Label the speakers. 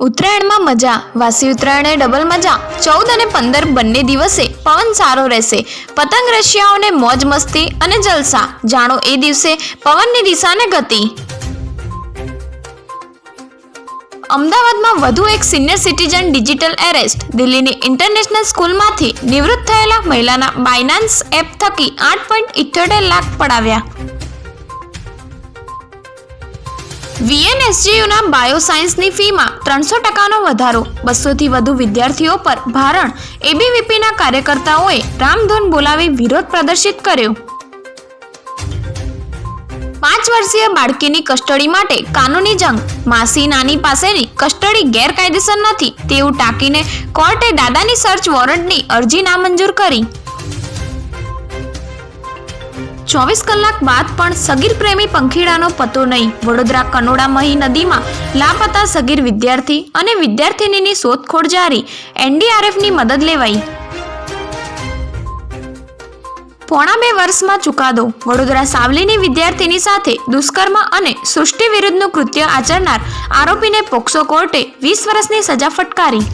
Speaker 1: મજા. વાસી ઉત્તરાયણે ડબલ મજા. ચૌદ અને પંદર બંને દિવસે પવન સારો રહેશે. પતંગ રશિયાઓને મોજ મસ્તી અને જલસા. જાણો એ દિવસે પવનની દિશાને ગતિ. અમદાવાદમાં વધુ એક સિનિયર સિટીઝન ડિજિટલ એરેસ્ટ દિલ્હીની ઇન્ટરનેશનલ સ્કૂલમાંથી નિવૃત્ત થયેલા મહિલાના બાયનાન્સ એપ થકી આઠ પોઈન્ટ ઇઠ્યોતેર લાખ પડાવ્યા. વીએનએસજીયુના બાયોસાયન્સની ફીમાં ત્રણસો ટકાનો વધારો. બસોથી વધુ વિદ્યાર્થીઓ પર ભારણ. એબીવીપીના કાર્યકર્તાઓએ રામધૂન બોલાવી વિરોધ પ્રદર્શિત કર્યો. પાંચ વર્ષીય બાળકીની કસ્ટડી માટે કાનૂની જંગ. માસી નાની પાસેની કસ્ટડી ગેરકાયદેસર નથી. તેવું ટાંકીને કોર્ટે દાદાની સર્ચ વોરંટની અરજી નામંજૂર કરી. ચોવીસ કલાક બાદ પણ સગીર પ્રેમી પંખીડાનો પતો નહીં. વડોદરા કનોડા મહી નદીમાં લાપતા સગીર વિદ્યાર્થી અને વિદ્યાર્થિનીની શોધખોળ જારી. એનડીઆરએફની મદદ લેવાઈ. પોણા બે વર્ષમાં ચુકાદો. વડોદરા સાવલીની વિદ્યાર્થીની સાથે દુષ્કર્મ અને સૃષ્ટિ વિરુદ્ધનું કૃત્ય આચરનાર આરોપીને પોક્સો કોર્ટે વીસ વર્ષની સજા ફટકારી.